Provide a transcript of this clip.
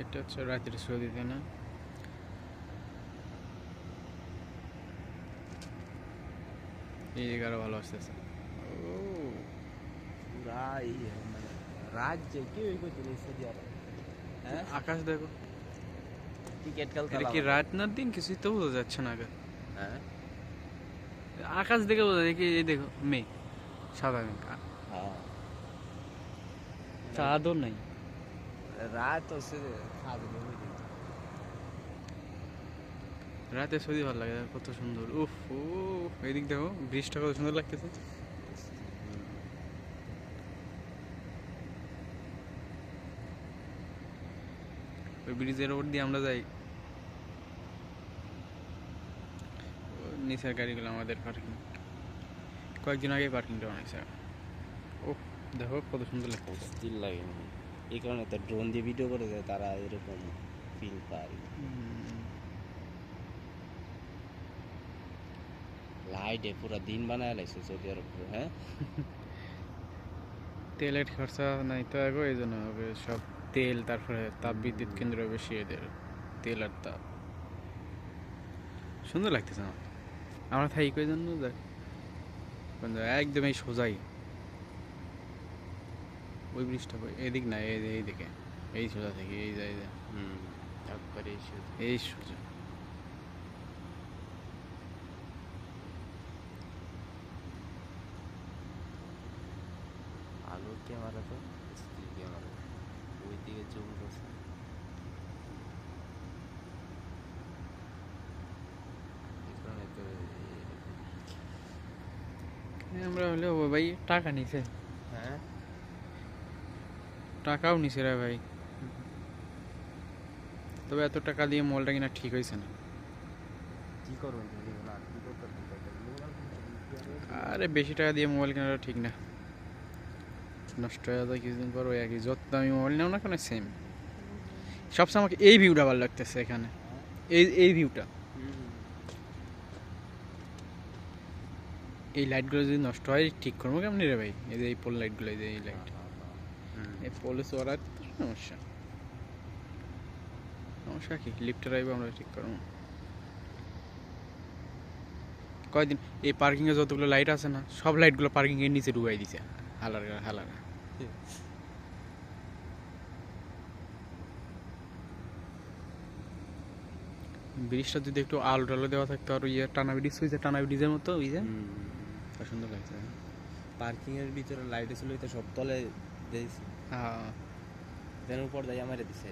এটা হচ্ছে রাত্রি সৌদিতে না? এই জায়গা আরও ভালো আসতেছে। ও পুরা ইয়ে মানে রাজ্যে কেউ করতে নেই সৌদি হ্যাঁ? আকাশ দেখো। এটা কি রাত না দিন? কিছুই তো বোঝা যাচ্ছে না আগে হ্যাঁ? আকাশ দেখে বোঝা যায় কি এই দেখো মেঘ সাদা মেঘ। হ্যাঁ। চাঁদও নাই। রাত হচ্ছে রাতে সৌদি ভালো লাগে কত সুন্দর। উফ ও এদিক দেখো ব্রিজটা কত সুন্দর লাগতেছে। ওই ব্রিজের ওপর দিয়ে আমরা যাই। ও নিচের গাড়িগুলো আমাদের পার্কিং কয়েকদিন আগে পার্কিংটা বানাইছে। ও দেখো কত সুন্দর লাগতেছে। স্টিল লাগে এই কারণে তো ড্রোন দিয়ে ভিডিও করে দেয় তারা এরকম ফিল পায়। লাইটে পুরো দিন বানায় লাগছে সৌদি আরব হ্যাঁ? তেলের খরচা নাই তো আগে, এই জন্য হবে সব তেল, তারপরে তাপ বিদ্যুৎ কেন্দ্র বেশি এদের, তেল আর তাপ। সুন্দর লাগতেছে আমার। আমরা থাকি কই জন্য দেখ কোন জায়গায়? একদম এই সোজাই। ওই ব্রিজটা কই? এদিক না এই এই দিকে। এই সোজা থেকে এই যায় হুম একবারে সোজা। এই সোজা। আলোর ক্যামেরা তো? স্টিল ক্যামেরা ওই দিকে জুম করছে এই এই- আমরা হলে ভাই টাকা নিছে। হ্যাঁ? টাকাও নিছে রে ভাই। তবে এত টাকা দিয়ে মলটা কিনা ঠিক হয়েছে না। কি করবেন আরে বেশি টাকা দিয়ে মোবাইল কেনাটা ঠিক না। নষ্ট হয়ে যায় কিছুদিন পর ওই একই যত দামি মোবাইল নেও না কেন সেম সবসময় আমাকে এই ভিউটা ভালো লাগতেছে এখানে। এই এই ভিউটা এই লাইটগুলো যদি নষ্ট হয় ঠিক করব কেমনি রে ভাই? এই যে এই পোল লাইটগুলো এই যে এই লাইট এই পোলে চড়ার তো সমস্যা। সমস্যা কি? লিফটের আইবো আমরা ঠিক করব। কয়দিন? এই পার্কিং এ যতগুলো লাইট আছে না সব লাইটগুলো পার্কিং এর নিচে ঢুকাই দিছে। হালার হালার ব্রিজটা যদি একটু আলো টালো দেওয়া থাকতো আর ইয়ে টানা ব্রিজ হয়েছে টানা ব্রিজের মতো ওই যে। সুন্দর লাগছে। পার্কিং এর ভিতরে লাইট ছিল তো সব তলে দিয়েছি হ্যাঁ দেন উপর দিয়ে মারে দিছে